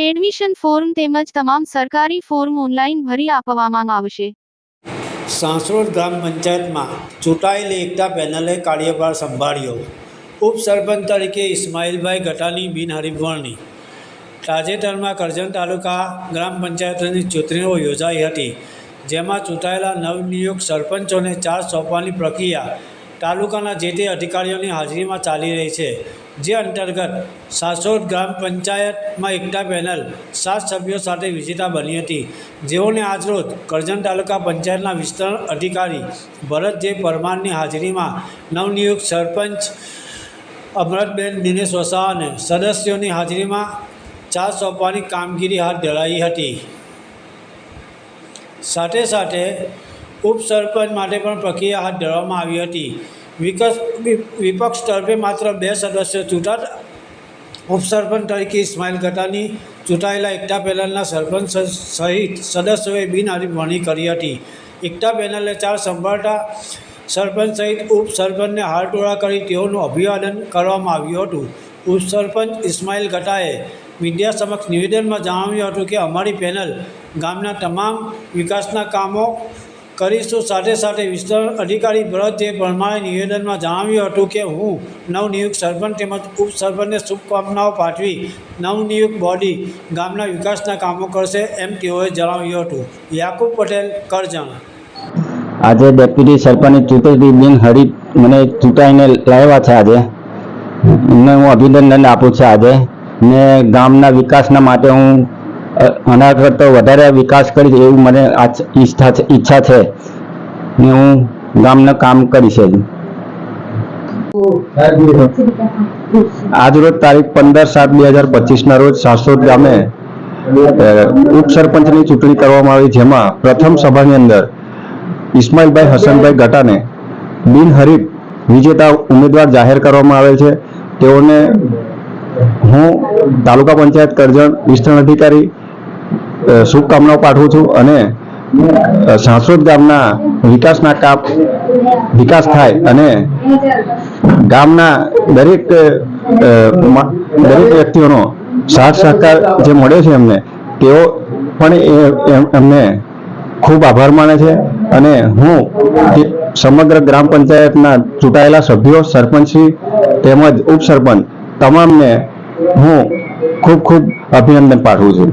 Admission form તેમજ તમામ સરકારી ફોર્મ ઓનલાઈન ભરી આપવામાં આવશે. સાસરોદ ગ્રામ પંચાયતમાં ચૂંટાયેલી એકતા પેનલે કાર્યભાર સંભાળ્યો. ઉપસરપંચ તરીકે ઇસ્માઇલભાઈ ગટાની બિનહરીફવરણી તાજેતરમાં કરજણ તાલુકા ગ્રામ પંચાયતની ચૂંટણીઓ યોજાઈ હતી, જેમાં ચૂંટાયેલા નવનિયુક્ત સરપંચોને ચાર્જ સોંપવાની પ્રક્રિયા તાલુકાના જે તે અધિકારીઓની હાજરીમાં ચાલી રહી છે. જે અંતર્ગત સાસોદ ગ્રામ પંચાયતમાં એકતા પેનલ સાત સભ્યો સાથે વિજેતા બની હતી. જેઓને આજરોજ કરજણ તાલુકા પંચાયતના વિસ્તરણ અધિકારી ભરત જે પરમારની હાજરીમાં નવનિયુક્ત સરપંચ અમરતબેન દિનેશ વસાવા અને સદસ્યોની હાજરીમાં ચા સોંપવાની કામગીરી હાથ ધરાઈ હતી. સાથે સાથે ઉપસરપંચ માટે પણ પ્રક્રિયા હાથ ધરવામાં આવી હતી. વિકસ વિપક્ષ તરફે માત્ર બે સદસ્યો ચૂંટાતા ઉપસરપંચ તરીકે ઇસ્માઇલ ગટાની ચૂંટાયેલા એકતા પેનલના સરપંચ સહિત સદસ્યોએ બિનહરીફવણી કરી હતી. એકતા પેનલે ચાર સંભાળતા સરપંચ સહિત ઉપસરપંચને હારટોળા કરી તેઓનું અભિવાદન કરવામાં આવ્યું હતું. ઉપસરપંચ ઇસ્માઇલ ગટાએ મીડિયા સમક્ષ નિવેદનમાં જણાવ્યું હતું કે, અમારી પેનલ ગામના તમામ વિકાસના કામો કરીશું. સાથે સાથે વિસ્તરણ અધિકારી ભરત જે પરમારે નિવેદનમાં જણાવ્યું હતું કે, હું નવનિયુક્ત સરપંચ તેમજ ઉપસરપંચને શુભકામનાઓ પાઠવી નવનિયુક્ત બોડી ગામના વિકાસના કામો કરશે, એમ તેઓએ જણાવ્યું હતું. યાકુબ પટેલ, કરજણ. આજે ડેપ્યુટી સરપંચ ચૂંટણી બિન હરી મને ચૂંટાઈને લાવ્યા છે આજે. એમને હું અભિનંદન આપું છું આજે. ને ગામના વિકાસના માટે હું આના કરતાં વધારે વિકાસ કરીશ એવું મને આજ ઈચ્છા ઈચ્છા છે ને હું ગામના કામ કરીશ જ આજરોજ તારીખ પંદર સાત બે હજાર પચીસના રોજ સાસોદ ગામે ઉપસરપંચની ચૂંટણી કરવામાં આવી જેમાં પ્રથમ સભાની અંદર ઇસ્માઇલભાઈ હસનભાઈ ગટાને બિનહરીફ વિજેતા ઉમેદવાર જાહેર કરવામાં આવેલ છે. તેઓને હું તાલુકા પંચાયત કરજણ વિસ્તરણ અધિકારી શુભકામનાઓ પાઠવું છું અને સાંસોદ ગામના વિકાસના કામ વિકાસ થાય અને ગામના દરેક દરેક વ્યક્તિઓનો સાથ સહકાર જે મળ્યો છે એમને, તેઓ પણ એમને ખૂબ આભાર માને છે અને હું સમગ્ર ગ્રામ પંચાયતના ચૂંટાયેલા સભ્યો સરપંચશ્રી તેમજ ઉપસરપંચ તમામને હું ખૂબ ખૂબ અભિનંદન પાઠવું છું.